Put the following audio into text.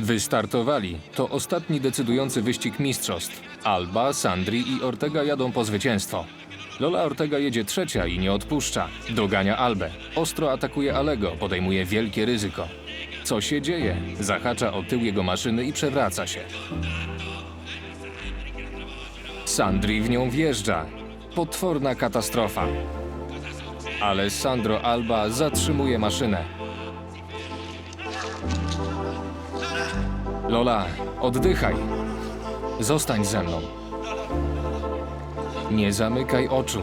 Wystartowali. To ostatni decydujący wyścig mistrzostw. Alba, Sandri i Ortega jadą po zwycięstwo. Lola Ortega jedzie trzecia i nie odpuszcza. Dogania Albę. Ostro atakuje Alego, podejmuje wielkie ryzyko. Co się dzieje? Zahacza o tył jego maszyny i przewraca się. Sandri w nią wjeżdża. Potworna katastrofa. Ale Sandro Alba zatrzymuje maszynę. Lola, oddychaj. Zostań ze mną. Nie zamykaj oczu.